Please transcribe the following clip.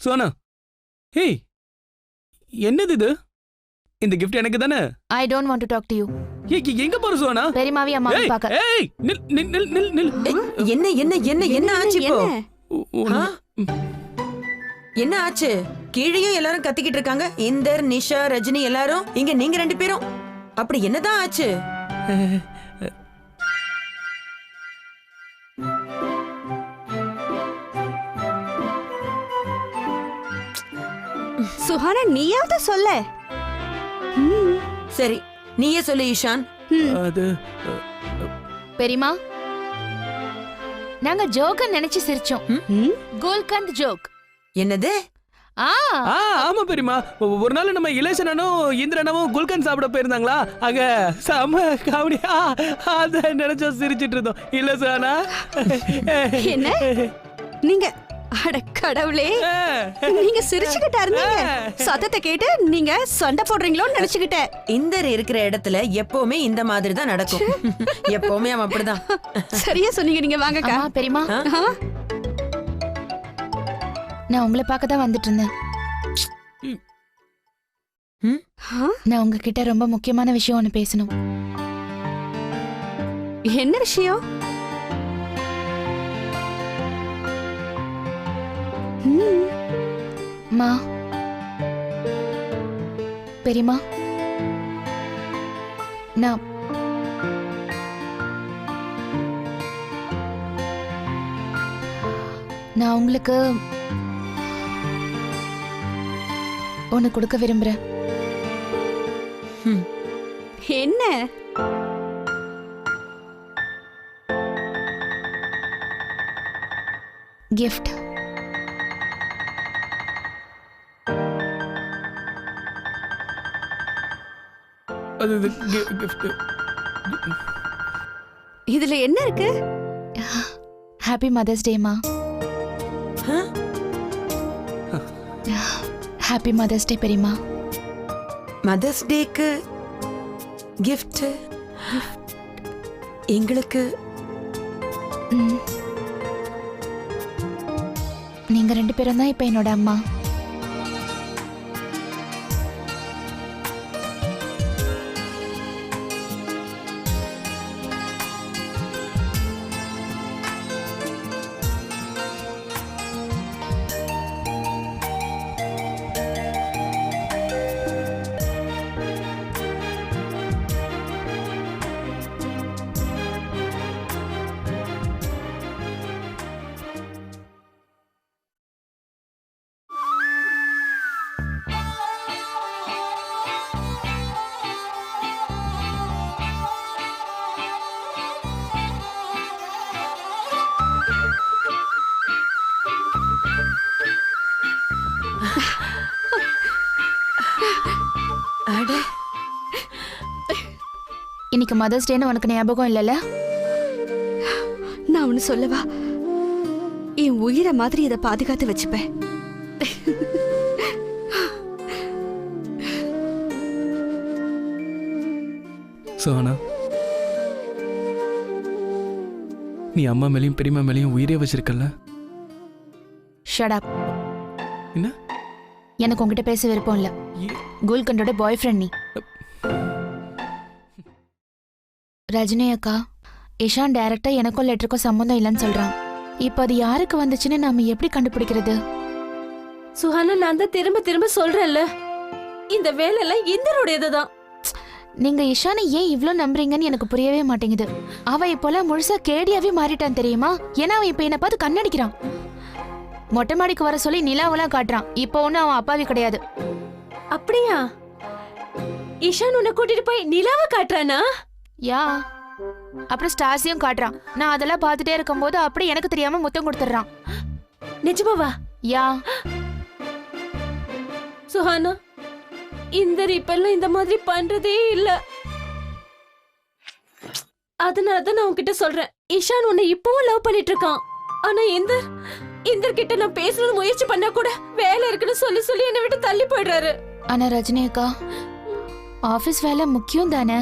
Sona hey என்னது இது இந்த கிஃப்ட் எனக்கு தானே I don't want to talk to you ஏய், எங்க போற சோனா? பெரியமாவி அம்மா ஏய் நில் நில் நில் நில் என்ன என்ன என்ன என்ன ஆச்சு இப்போ? என்ன? ஆச்சு? கீழேயும் எல்லாரும் கத்திக்கிட்டு இருக்காங்க. இந்தர் நிஷா ரஜினி எல்லாரும் இங்க நீங்க ரெண்டு பேரும். அப்படி என்னதான் ஆச்சு? சுஹானா நீயாவது சொல்ல. சரி நீயே சொல்லு ஈஷான். அது பெரியமா நாங்க ஜோக்க நினைச்சு சிரிச்சோம்? கோல்கந்த் ஜோக். என்னது? ஆ. ஆ ஆமா பெரியமா ஒரு நாள் நம்ம இலேசனும் இந்திரனும் குல்கன் சாப்பிட போயிருந்தாங்களா? அங்க செம காமெடியா. அத நினைச்சா சிரிச்சிட்டு இருந்தோம். இல்ல சோனா என்ன? நீங்க அட கடவுளே. நீங்க சிரிச்சுக்கிட்டா இருந்தீங்க சத்தத்தை கேட்டு நீங்க சண்டை போடுறீங்களோன்னு நினைச்சுக்கிட்டேன். இந்தர் இருக்கிற இடத்துல எப்பவுமே இந்த மாதிரி தான் நடக்கும். எப்பவுமே அவன் அப்படிதான். சரியா சொன்னீங்க நீங்க வாங்கக்கா அம்மா பெரியமா? நான் உங்களை பார்க்க தான் வந்துட்டு இருந்தேன்? நான் உங்ககிட்ட ரொம்ப முக்கியமான விஷயம் ஒன்று பேசணும். என்ன விஷயம்? ம், மா பெரியமா நான் நான் உங்களுக்கு ஒன்று கொடுக்க விரும்புறேன். என்ன? கிஃப்ட் அது இது. இதுல என்ன இருக்கு ஹாப்பி மதர்ஸ் டேமா? ஹாப்பி மதர்ஸ் டே பெரியமா மதர்ஸ் டேக்கு gift எங்களுக்கு. நீங்க ரெண்டு பேரும் தான் இப்ப என்னோட அம்மா இன்னைக்கு மதர்ஸ் டேன்னு உனக்கு ஞாபகம் இல்லைல்ல? நான் ஒண்ணு சொல்லவா? என் உயிரை மாதிரி இதை பாதுகாத்து வச்சுப்பேன். சோனா நீ அம்மா மேலயும் பெரியம்மா மேலயும் உயிரே வச்சிருக்கல ஷட் அப் என்ன? எனக்கு உங்ககிட்ட பேச விருப்பம் இல்ல. குல்கண்டோட பாய் ஃப்ரெண்ட் நீ. ரஜினி அக்கா இஷான் டைரக்டா எனக்கும் லெட்டருக்கும் சம்மந்தம் இல்லைன்னு சொல்றான். இப்போ அது யாருக்கு வந்துச்சுன்னு நாம எப்படி கண்டுபிடிக்கிறது? சுஹானா நான் தான் திரும்ப திரும்ப சொல்றேன்ல. இந்த வேலையெல்லாம் இந்தருடையது தான் நீங்க இஷானை ஏன் இவ்ளோ நம்புறீங்கன்னு எனக்கு புரியவே மாட்டேங்குது. அவ இப்போலாம் முழுசா கேடியாவே மாறிட்டான் தெரியுமா? ஏன்னா அவன் இப்ப என்ன பார்த்து கண்ணடிக்கிறான். மொட்டை மாடிக்கு வர சொல்லி நிலாவெல்லாம் காட்டுறான். இப்போ ஒன்னும் அவன் அப்பாவி கிடையாது. அப்படியா? இஷான் உன்னை கூட்டிட்டு போய் நிலாவை காட்டுறானா? யா. அப்புறம் ஸ்டார்ஸையும் காட்டுறான். நான் அதெல்லாம் பார்த்துட்டே இருக்கும்போது அப்படியே எனக்கு தெரியாம முத்தம் கொடுத்துட்றான். நிஜமாவா யா. சுஹானா இந்த இப்பெல்லாம் இந்த மாதிரி பண்றதே இல்ல. அதனால தான் நான் உன்கிட்ட சொல்றேன். இஷான் உன்னை இப்பவும் லவ் பண்ணிட்டு இருக்கான் ஆனா இந்த இந்த கிட்ட நான் பேசணும்னு முயற்சி பண்ணா கூட வேலை இருக்குன்னு சொல்லி சொல்லி என்னை விட்டு தள்ளி போயிடுறாரு. ஆனா ரஜினி அக்கா ஆபீஸ் வேலை முக்கியம் தானே?